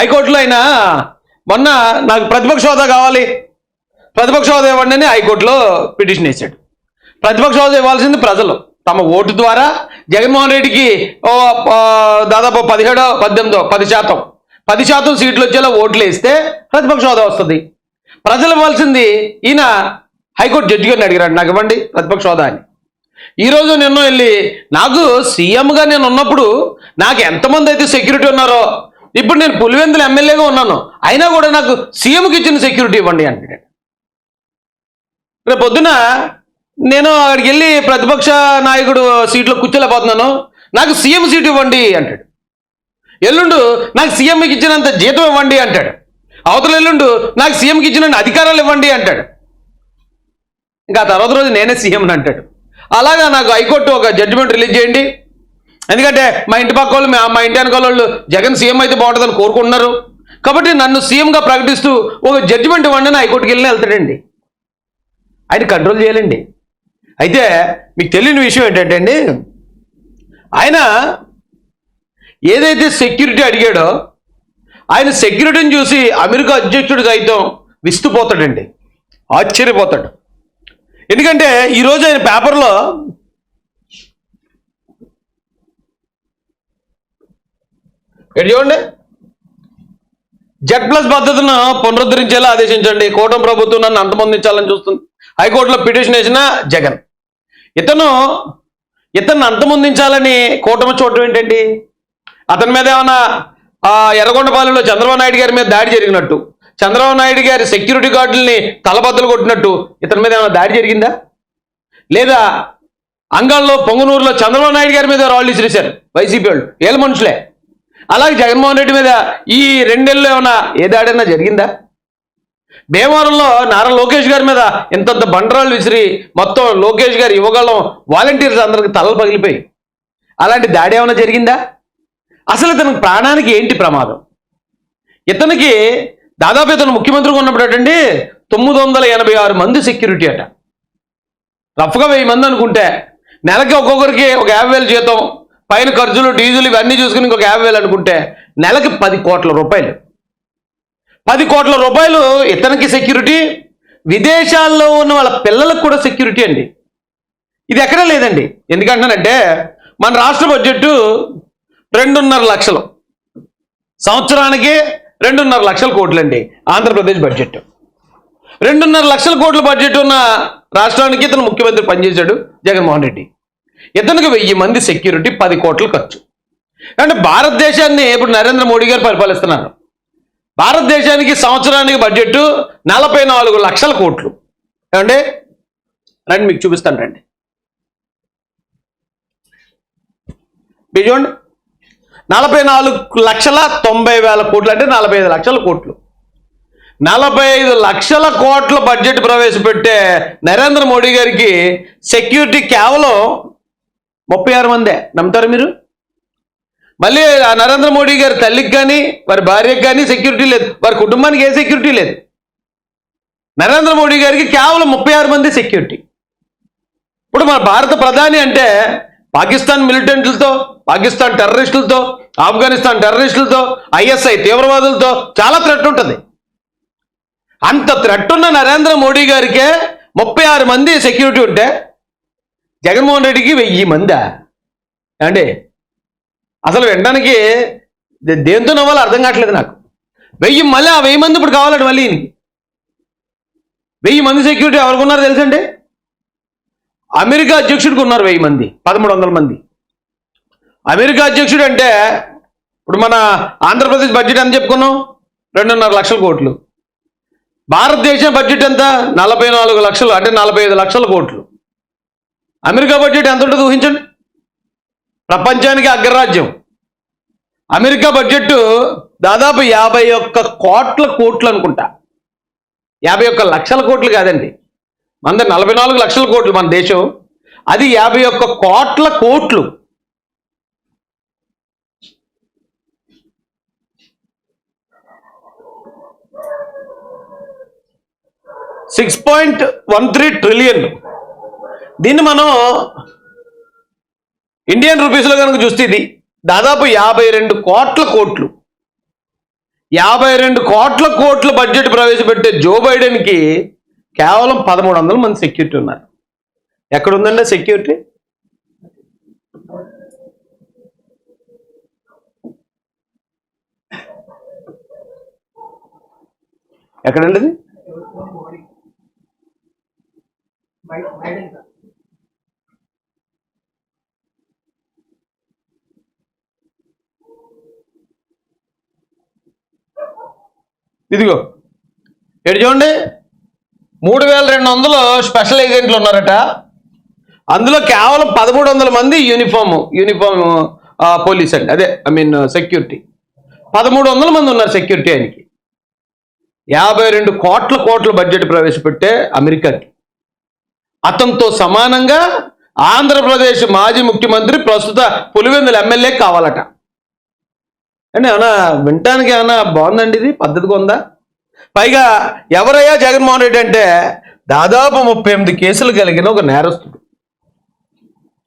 హైకోర్టులో అయినా మొన్న నాకు ప్రతిపక్ష హోదా కావాలి. ప్రతిపక్ష హోదా ఇవ్వండి అని హైకోర్టులో పిటిషన్ వేశాడు. ప్రతిపక్ష హోదా ఇవ్వాల్సింది ప్రజలు. తమ ఓటు ద్వారా జగన్మోహన్ రెడ్డికి ఓ దాదాపు పదిహేడో పద్దెనిమిదో పది శాతం. పది శాతం సీట్లు వచ్చేలా ఓట్లు వేస్తే ప్రతిపక్ష హోదా వస్తుంది. ప్రజలు ఇవ్వాల్సింది ఈయన హైకోర్టు జడ్జి గారిని అడిగారు నాకు ఇవ్వండి ప్రతిపక్ష హోదా అని. ఈరోజు నిన్న వెళ్ళి నాకు సీఎంగా నేను ఉన్నప్పుడు నాకు ఎంతమంది అయితే సెక్యూరిటీ ఉన్నారో ఇప్పుడు నేను పులివెందుల ఎమ్మెల్యేగా ఉన్నాను. అయినా కూడా నాకు సీఎంకి ఇచ్చిన సెక్యూరిటీ ఇవ్వండి అంటాడు రేపు పొద్దున నేను అక్కడికి వెళ్ళి ప్రతిపక్ష నాయకుడు సీట్లో కూర్చోలేకపోతున్నాను. నాకు సీఎం సీట్ ఇవ్వండి అంటాడు. ఎల్లుండు నాకు సీఎంకి ఇచ్చినంత జీతం ఇవ్వండి అంటాడు. అవతల ఎల్లుండు నాకు సీఎంకి ఇచ్చిన అధికారాలు ఇవ్వండి అంటాడు. ఇంకా తర్వాత రోజు నేనే సీఎంని అంటాడు. అలాగా నాకు హైకోర్టు ఒక జడ్జిమెంట్ రిలీజ్ చేయండి. ఎందుకంటే మా ఇంటి పక్క వాళ్ళు మా- ఇంటి వెనకాల వాళ్ళు జగన్ సీఎం అయితే బాగుంటుందని కోరుకుంటున్నారు. కాబట్టి నన్ను సీఎంగా ప్రకటిస్తూ ఒక జడ్జిమెంట్ ఇవ్వండి హైకోర్టుకి వెళ్ళి వెళ్తాడండి. ఆయన కంట్రోల్ చేయాలండి. అయితే మీకు తెలియని విషయం ఏంటంటే అండి ఆయన ఏదైతే సెక్యూరిటీ అడిగాడో ఆయన సెక్యూరిటీని చూసి అమెరికా అధ్యక్షుడు సైతం విస్తుపోతాడండి. ఆశ్చర్యపోతాడు. ఎందుకంటే ఈరోజు ఆయన పేపర్లో ఎటు చూడండి. జెడ్ ప్లస్ పద్ధతిని పునరుద్ధరించేలా ఆదేశించండి. కూటమి ప్రభుత్వం నన్ను అంతమొందించాలని చూస్తుంది. హైకోర్టులో పిటిషన్ వేసిన జగన్. ఇతను ఇతన్ని అంతమొందించాలని కూటమి చూడటం ఏంటండి? అతని మీద ఏమైనా ఎర్రగొండపాలెంలో చంద్రబాబు నాయుడు గారి మీద దాడి జరిగినట్టు చంద్రబాబు నాయుడు గారి సెక్యూరిటీ గార్డుల్ని తలబద్దలు కొట్టినట్టు ఇతని మీద ఏమైనా దాడి జరిగిందా? లేదా అంగంలో పొంగునూరులో చంద్రబాబు నాయుడు గారి మీద రాళ్ళు విసిరేశారు వైసీపీ వాళ్ళు? ఏళ్ళ మనుషులే. అలాగే జగన్మోహన్ రెడ్డి మీద ఈ రెండేళ్ళు ఏమైనా ఏ దాడైనా జరిగిందా? భీమవరంలో నారా లోకేష్ గారి మీద ఇంతంత బండరాళ్ళు విసిరి మొత్తం లోకేష్ గారి ఇవ్వగలం వాలంటీర్స్ అందరికి తలలు పగిలిపోయి. అలాంటి దాడి ఏమైనా జరిగిందా? అసలు ఇతనికి ప్రాణానికి ఏంటి ప్రమాదం? ఇతనికి దాదాపు ఇతను ముఖ్యమంత్రిగా ఉన్నప్పుడు అటండి తొమ్మిది వందల ఎనభై ఆరు మంది సెక్యూరిటీ అట. రఫ్గా వెయ్యి మంది అనుకుంటే నెలకి ఒక్కొక్కరికి ఒక యాభై వేలు జీతం పైన ఖర్చులు డీజిల్ ఇవన్నీ చూసుకుని ఇంకొక యాభై వేలు అనుకుంటే నెలకి పది కోట్ల రూపాయలు. పది కోట్ల రూపాయలు ఇతనికి సెక్యూరిటీ విదేశాల్లో ఉన్న వాళ్ళ పిల్లలకు కూడా సెక్యూరిటీ అండి. ఇది ఎక్కడా లేదండి. ఎందుకంటానంటే మన రాష్ట్ర బడ్జెట్ రెండున్నర లక్షలు. సంవత్సరానికి రెండున్నర లక్షల కోట్లండి ఆంధ్రప్రదేశ్ బడ్జెట్ రెండున్నర లక్షల కోట్ల బడ్జెట్ ఉన్న రాష్ట్రానికి ఇతను ముఖ్యమంత్రి పనిచేశాడు జగన్మోహన్ రెడ్డి. ఇతనికి వెయ్యి మంది సెక్యూరిటీ పది కోట్లు ఖర్చు. అంటే భారతదేశాన్ని ఇప్పుడు నరేంద్ర మోడీ గారు పరిపాలిస్తున్నారు భారతదేశానికి సంవత్సరానికి బడ్జెట్ నలభై నాలుగు లక్షల కోట్లు. ఏమండి? రండి మీకు చూపిస్తాను రండి. మీరు చూడండి. నలభై నాలుగు లక్షల తొంభై వేల కోట్లు అంటే నలభై ఐదు లక్షల కోట్లు. నలభై ఐదు లక్షల కోట్ల బడ్జెట్ ప్రవేశపెట్టే నరేంద్ర మోడీ గారికి సెక్యూరిటీ కేవలం ముప్పై ఆరు మందే. నమ్ముతారు మీరు? మళ్ళీ ఆ నరేంద్ర మోడీ గారి తల్లికి కానీ వారి భార్యకు కానీ సెక్యూరిటీ లేదు. వారి కుటుంబానికి ఏ సెక్యూరిటీ లేదు. నరేంద్ర మోడీ గారికి కేవలం ముప్పై ఆరు మంది సెక్యూరిటీ ఇప్పుడు మన భారత ప్రధాని అంటే పాకిస్తాన్ మిలిటెంట్లతో పాకిస్తాన్ టెర్రరిస్టులతో ఆఫ్ఘనిస్తాన్ టెర్రరిస్టులతో ఐఎస్ఐ తీవ్రవాదులతో చాలా థ్రెట్ ఉంటుంది. అంత థ్రెట్ ఉన్న నరేంద్ర మోడీ గారికే ముప్పై ఆరు మంది సెక్యూరిటీ ఉంటే జగన్మోహన్ రెడ్డికి వెయ్యి మందా? అండి అసలు వినడానికి దే- దేంతో నవ్వాలో అర్థం కావట్లేదు నాకు. వెయ్యి మళ్ళీ ఆ వెయ్యి మంది ఇప్పుడు కావాలండి మళ్ళీ వెయ్యి మంది సెక్యూరిటీ ఎవరికి ఉన్నారో తెలుసండి? అమెరికా అధ్యక్షుడికి ఉన్నారు వెయ్యి మంది పదమూడు వందల మంది. అమెరికా అధ్యక్షుడు అంటే ఇప్పుడు మన ఆంధ్రప్రదేశ్ బడ్జెట్ ఎంత చెప్పుకున్నాం? రెండున్నర లక్షల కోట్లు. భారతదేశం బడ్జెట్ ఎంత? నలభై నాలుగు లక్షలు అంటే నలభై ఐదు లక్షల కోట్లు. అమెరికా బడ్జెట్ ఎంత ఉంటుందో ఊహించండి. ప్రపంచానికి అగ్రరాజ్యం. అమెరికా బడ్జెట్ దాదాపు యాభై ఒక్క కోట్ల కోట్లు అనుకుంటా. యాభై ఒక్క లక్షల కోట్లు కాదండి. మనది నలభై నాలుగు లక్షల కోట్లు మన దేశం. అది యాభై ఒక్క కోట్ల కోట్లు. Six point one three trillion. దీన్ని మనం ఇండియన్ రూపీస్లో కనుక చూస్తే ఇది దాదాపు యాభై రెండు కోట్ల కోట్లు. యాభై రెండు కోట్ల కోట్ల బడ్జెట్ ప్రవేశపెట్టే జో బైడెన్కి కేవలం పదమూడు వందల మంది సెక్యూరిటీ ఉన్నారు. ఎక్కడ ఉందండి సెక్యూరిటీ ఎక్కడండి ఇదిగో. ఎటు చూడండి? మూడు వేల రెండు వందలు స్పెషల్ ఏజెంట్లు ఉన్నారట. అందులో కేవలం పదమూడు వందల మంది యూనిఫామ్ యూనిఫామ్ పోలీస్ అండి. అదే ఐ మీన్ సెక్యూరిటీ. పదమూడు వందల మంది ఉన్నారు సెక్యూరిటీ ఆయనకి. యాభై రెండు కోట్ల కోట్ల బడ్జెట్ ప్రవేశపెట్టే అమెరికాకి. అతనితో సమానంగా ఆంధ్రప్రదేశ్ మాజీ ముఖ్యమంత్రి ప్రస్తుత పులివెందుల ఎమ్మెల్యే కావాలట. అంటే ఏమన్నా వినటానికి ఏమన్నా బాగుందండి ఇది? పద్ధతిగా ఉందా? పైగా ఎవరయ్యా జగన్మోహన్ రెడ్డి అంటే దాదాపు ముప్పై ఎనిమిది కేసులు కలిగిన ఒక నేరస్తుడు.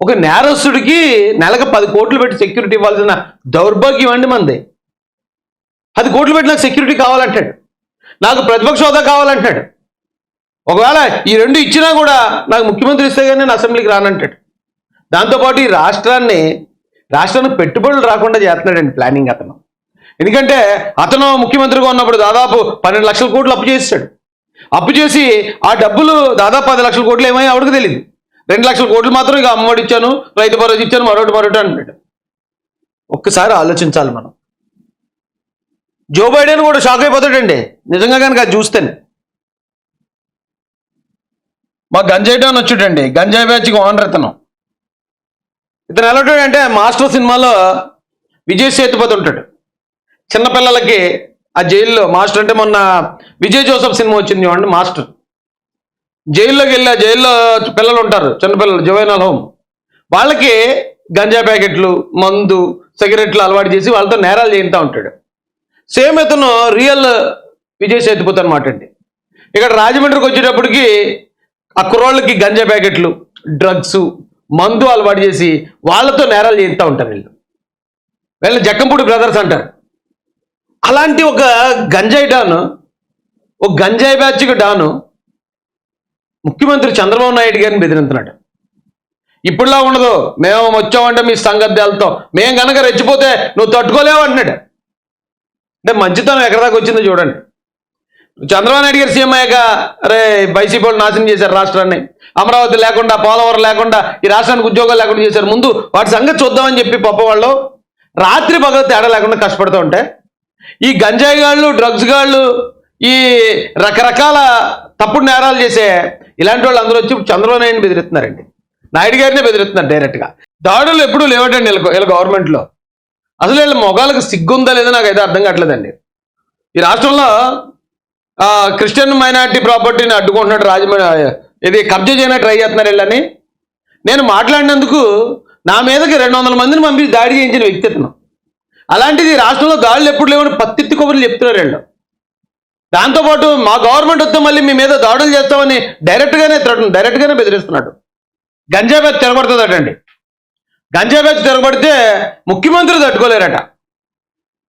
ఒక నేరస్తుడికి నెలకు పది కోట్లు పెట్టి సెక్యూరిటీ ఇవ్వాల్సిన దౌర్భాగ్యం అండి మంది. పది కోట్లు పెట్టి నాకు సెక్యూరిటీ కావాలంటాడు. నాకు ప్రతిపక్ష హోదా కావాలంటాడు. ఒకవేళ ఈ రెండు ఇచ్చినా కూడా నాకు ముఖ్యమంత్రి ఇస్తే కానీ నేను అసెంబ్లీకి రానంటాడు. దాంతోపాటు ఈ రాష్ట్రాన్ని రాష్ట్రానికి పెట్టుబడులు రాకుండా చేస్తున్నాడండి ప్లానింగ్ అతను. ఎందుకంటే అతను ముఖ్యమంత్రిగా ఉన్నప్పుడు దాదాపు పన్నెండు లక్షల కోట్లు అప్పు చేస్తాడు అప్పు చేసి ఆ డబ్బులు దాదాపు పది లక్షల కోట్లు ఏమై ఆవిడకు తెలియదు రెండు లక్షల కోట్లు మాత్రం ఇక అమ్మఒడి ఇచ్చాను రైతు భరోసా ఇచ్చాను మరొకటి మరొకటి అంటున్నాడు ఒక్కసారి ఆలోచించాలి మనం. జో బైడెన్ కూడా షాక్ అయిపోతాడండి. నిజంగా కనుక అది చూస్తేనే. మా గంజాయి డాన్ వచ్చాడండి. గంజాయి బ్యాచ్కి ఓనర్ ఇతను ఇతను ఎలా ఉంటాడంటే మాస్టర్ సినిమాలో విజయ్ సేతుపతి ఉంటాడు. చిన్నపిల్లలకి ఆ జైల్లో మాస్టర్ అంటే మొన్న విజయ్ జోసఫ్ సినిమా వచ్చింది చూడండి మాస్టర్. జైల్లోకి వెళ్ళి ఆ జైల్లో పిల్లలు ఉంటారు చిన్నపిల్లలు జువైనల్ హోమ్. వాళ్ళకి గంజా ప్యాకెట్లు మందు సిగరెట్లు అలవాటు చేసి వాళ్ళతో నేరాలు చేయిస్తూ ఉంటాడు. సేమ్ ఇతను రియల్ విజయ్ సేతుపతి అనమాట అండి. ఇక్కడ రాజమండ్రికి వచ్చేటప్పటికి ఆ కుర్రోళ్ళకి గంజా ప్యాకెట్లు డ్రగ్స్ మందు అలవాటు చేసి వాళ్ళతో నేరాలు చేస్తూ ఉంటారు వీళ్ళు. వీళ్ళని జక్కంపూడి బ్రదర్స్ అంటారు. అలాంటి ఒక గంజాయి డాను ఒక గంజాయి బ్యాచ్కి డాను ముఖ్యమంత్రి చంద్రబాబు నాయుడు గారిని బెదిరింతున్నాడు ఇప్పుడులా ఉండదు మేము వచ్చామంటే మీ సంగద్యాలతో మేము కనుక రెచ్చిపోతే నువ్వు తట్టుకోలేవు అంటున్నాడు. అంటే మంచితనం ఎక్కడి దాకా వచ్చిందో చూడండి. చంద్రబాబు నాయుడు గారు సీఎం అయ్యాక అరే వైసీపీ వాళ్ళు నాశనం చేశారు రాష్ట్రాన్ని. అమరావతి లేకుండా పోలవరం లేకుండా ఈ రాష్ట్రానికి ఉద్యోగాలు లేకుండా చేశారు. ముందు వాటి సంగతి చూద్దామని చెప్పి పప్ప వాళ్ళు రాత్రి పగలు తేడా లేకుండా కష్టపడుతూ ఉంటే ఈ గంజాయి గాళ్ళు డ్రగ్స్ గాళ్ళు ఈ రకరకాల తప్పుడు నేరాలు చేసే ఇలాంటి వాళ్ళు అందరూ వచ్చి చంద్రబాబు నాయుడు బెదిరిస్తున్నారండి. నాయుడు గారినే బెదిరిస్తున్నారు డైరెక్ట్గా. దాడులు ఎప్పుడూ లేవటండి వీళ్ళ వీళ్ళ గవర్నమెంట్లో. అసలు వీళ్ళ మొగాలకు సిగ్గుందా లేదో నాకు అయితే అర్థం కావట్లేదండి. ఈ రాష్ట్రంలో క్రిస్టియన్ మైనారిటీ ప్రాపర్టీని అడ్డుకుంటున్నాడు రాజమండ్రి ఇది కబ్జా చేయడానికి ట్రై చేస్తున్నారు వీళ్ళని. నేను మాట్లాడినందుకు నా మీదకి రెండు వందల మందిని పంపించి దాడి చేయించిన వ్యక్తి అలాంటిది రాష్ట్రంలో దాడులు ఎప్పుడు లేవని పత్తిత్తి కొబ్బరి చెప్తున్నారు వీళ్ళు. దాంతోపాటు మా గవర్నమెంట్ వస్తే మళ్ళీ మీ మీద దాడులు చేస్తామని డైరెక్ట్గానే థ్రెట్ డైరెక్ట్గానే బెదిరిస్తున్నాడు. గంజా బ్యాచ్ తిరగబడుతుందటండి గంజా బ్యాచ్ తిరగబడితే ముఖ్యమంత్రి తట్టుకోలేరట.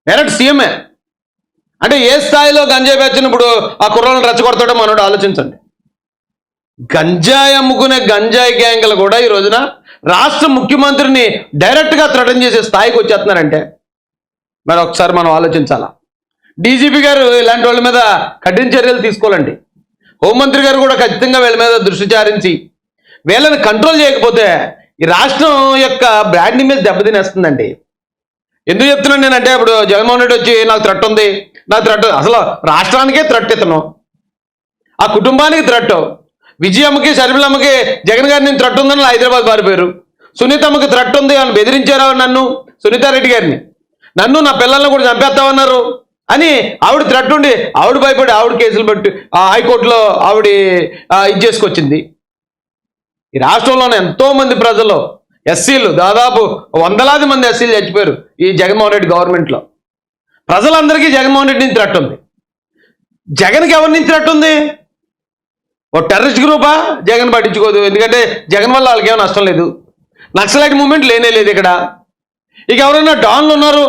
డైరెక్ట్ సీఎంఏ అంటే ఏ స్థాయిలో గంజాయి బ్యాచ్ని ఆ కుర్రాలను రెచ్చగొడతాడో మనోడు ఆలోచించండి. గంజాయి అమ్ముకునే గంజాయి గ్యాంగ్లు కూడా ఈ రోజున రాష్ట్ర ముఖ్యమంత్రిని డైరెక్ట్గా థ్రెటన్ చేసే స్థాయికి వచ్చేస్తున్నారంటే మరి ఒకసారి మనం ఆలోచించాలా? డీజీపీ గారు ఇలాంటి వాళ్ళ మీద కఠిన చర్యలు తీసుకోవాలండి. హోంమంత్రి గారు కూడా ఖచ్చితంగా వీళ్ళ మీద దృష్టి చారించి వీళ్ళని కంట్రోల్ చేయకపోతే ఈ రాష్ట్రం యొక్క బ్రాండ్ మీద దెబ్బతినేస్తుందండి. ఎందుకు చెప్తున్నాను నేనంటే ఇప్పుడు జగన్మోహన్ రెడ్డి వచ్చి నాకు థ్రెట్ ఉంది. నాకు థ్రెట్ అసలు రాష్ట్రానికే థ్రెట్ ఇతను. ఆ కుటుంబానికి థ్రెట్ విజయమ్మకి షర్మిలమ్మకి జగన్ గారి నేను థ్రెట్ ఉందని హైదరాబాద్ పారిపోయారు సునీతమ్మకి థ్రెట్ ఉంది అని బెదిరించారు నన్ను? సునీతారెడ్డి గారిని. నన్ను నా పిల్లల్ని కూడా చంపేస్తామన్నారు అని ఆవిడ థ్రెట్ ఉండి ఆవిడ భయపడి ఆవిడ కేసులు పెట్టి హైకోర్టులో ఆవిడ ఇది చేసుకొచ్చింది. ఈ రాష్ట్రంలోనే ఎంతోమంది ప్రజలు ఎస్సీలు దాదాపు వందలాది మంది ఎస్సీలు చచ్చిపోయారు ఈ జగన్మోహన్ రెడ్డి గవర్నమెంట్లో ప్రజలందరికీ జగన్మోహన్ రెడ్డి నుంచి థ్రెట్ ఉంది. జగన్కి ఎవరి నుంచి ఉంది? ఓ టెర్రరిస్ట్ గ్రూపా జగన్ పట్టించుకోదు. ఎందుకంటే జగన్ వల్ల వాళ్ళకి ఏమో నష్టం లేదు. నక్సలైట్ మూమెంట్ లేనే లేదు ఇక్కడ. ఇక ఎవరైనా డాన్లు ఉన్నారు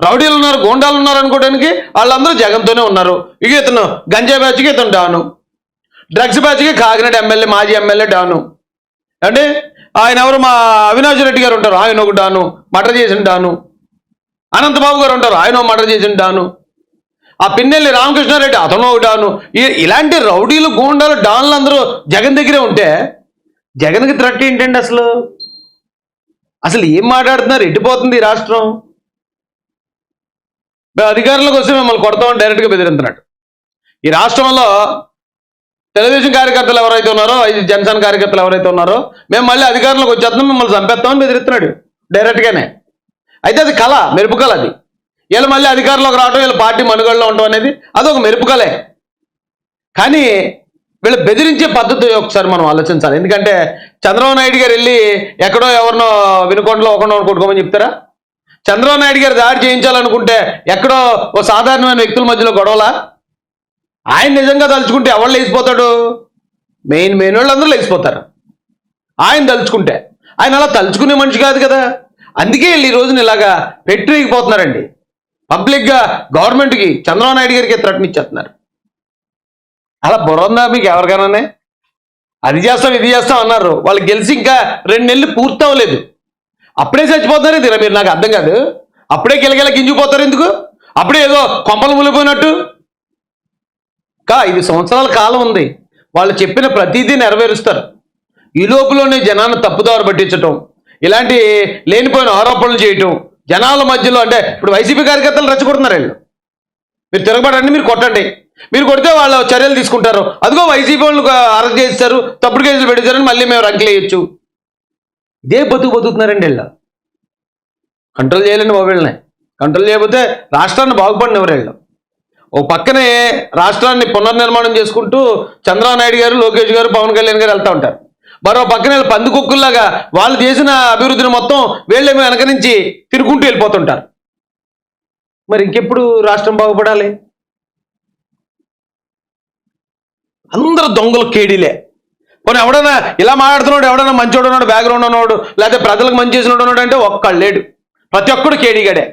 రౌడీలు ఉన్నారు గోండాలు ఉన్నారు అనుకోవడానికి వాళ్ళందరూ జగన్తోనే ఉన్నారు. ఇక ఇతను గంజాయి బ్యాచ్కి ఇతను డాను. డ్రగ్స్ బ్యాచ్కి కాకినాడ ఎమ్మెల్యే మాజీ ఎమ్మెల్యే డాను. అంటే ఆయన ఎవరు? మా అవినాష్ రెడ్డి గారు ఉంటారు. ఆయన ఒక డాను మటర్ చేసిన డాను. అనంతబాబు గారు ఉంటారు. ఆయన మటర్ చేసిన డాను. ఆ పిన్నెల్లి రామకృష్ణారెడ్డి అతను ఒక డాను. ఇలాంటి రౌడీలు గూండాలు డాన్లు అందరూ జగన్ దగ్గరే ఉంటే జగన్కి థ్రెట్ ఏంటండి అసలు? అసలు ఏం మాట్లాడుతున్నారు? ఎట్టిపోతుంది ఈ రాష్ట్రం? అధికారుల కోసం మిమ్మల్ని కొడతామని డైరెక్ట్గా బెదిరింటున్నాడు ఈ రాష్ట్రంలో తెలుగుదేశం కార్యకర్తలు ఎవరైతే ఉన్నారో ఇది జనసేన కార్యకర్తలు ఎవరైతే ఉన్నారో మేము మళ్ళీ అధికారంలోకి వచ్చేస్తున్నాం మిమ్మల్ని చంపేస్తామని బెదిరిస్తున్నాడు డైరెక్ట్గానే అయితే అది కళ మెరుపు కళ అది. వీళ్ళు మళ్ళీ అధికారంలోకి రావడం వీళ్ళ పార్టీ మనుగడలో ఉండడం అనేది అదొక మెరుపు కళే. కానీ వీళ్ళు బెదిరించే పద్ధతి ఒకసారి మనం ఆలోచించాలి. ఎందుకంటే చంద్రబాబు నాయుడు గారు వెళ్ళి ఎక్కడో ఎవరినో వినుకొండలో ఒకరినో కొట్టుకోమని చెప్తారా? చంద్రబాబు నాయుడు గారు దాడి చేయించాలనుకుంటే ఎక్కడో ఓ సాధారణమైన వ్యక్తుల మధ్యలో గొడవలా? ఆయన నిజంగా తలుచుకుంటే ఎవరు లేచిపోతాడు? మెయిన్ మెయిన్ వాళ్ళు అందరూ లేచిపోతారు. ఆయన తలుచుకుంటే. ఆయన అలా తలుచుకునే మనిషి కాదు కదా. అందుకే వీళ్ళు ఈ రోజున ఇలాగా పెట్టిపోతున్నారండి పబ్లిక్గా గవర్నమెంట్కి చంద్రబాబు నాయుడు గారికి థ్రెట్ని ఇచ్చేస్తున్నారు. అలా బుర్రందా మీకు ఎవరికైనా అది చేస్తాం ఇది చేస్తాం అన్నారు. వాళ్ళు గెలిచి ఇంకా రెండు నెలలు పూర్తి అవ్వలేదు. అప్పుడే చచ్చిపోతారు తీరా మీరు నాకు అర్థం కాదు. అప్పుడే గిలగిల గింజిపోతారు ఎందుకు? అప్పుడే ఏదో కొంపలు ములిపోయినట్టు కా ఐదు సంవత్సరాల కాలం ఉంది. వాళ్ళు చెప్పిన ప్రతిదీ నెరవేరుస్తారు. ఈ లోపులోనే జనాన్ని తప్పుదారు పట్టించటం ఇలాంటి లేనిపోయిన ఆరోపణలు చేయటం జనాల మధ్యలో అంటే ఇప్పుడు వైసీపీ కార్యకర్తలు రెచ్చగొడుతున్నారు వీళ్ళు. మీరు తిరగబడండి మీరు కొట్టండి. మీరు కొడితే వాళ్ళు చర్యలు తీసుకుంటారు. అదిగో వైసీపీ వాళ్ళు అరెస్ట్ చేస్తారు తప్పుడు కేసులు పెడతారని మళ్ళీ మేము రంకులేయచ్చు ఇదే బతుకు బతుకుతున్నారండి వీళ్ళు. కంట్రోల్ చేయలేండి మొబైల్ని కంట్రోల్ చేయకపోతే రాష్ట్రాన్ని బాగుపడినవారు వీళ్ళు. ఓ పక్కనే రాష్ట్రాన్ని పునర్నిర్మాణం చేసుకుంటూ చంద్రబాబు నాయుడు గారు లోకేష్ గారు పవన్ కళ్యాణ్ గారు వెళ్తూ ఉంటారు. మరో పక్కన వీళ్ళు పందికొక్కుల్లాగా వాళ్ళు చేసిన అభివృద్ధిని మొత్తం వీళ్ళేమో వెనక నుంచి తిరుగుకుంటూ వెళ్ళిపోతుంటారు. మరి ఇంకెప్పుడు రాష్ట్రం బాగుపడాలి? అందరూ దొంగలు కేడీలే. పోనీ ఎవడన్నా ఇలా మాట్లాడుతున్నాడు ఎవడన్నా మంచోడు ఉన్నాడు బ్యాక్గ్రౌండ్ ఉన్నవాడు లేకపోతే ప్రజలకు మంచి చేసినోడు ఉన్నాడు అంటే ఒక్కళ్ళు లేడు. ప్రతి ఒక్కడు కేడీగాడే.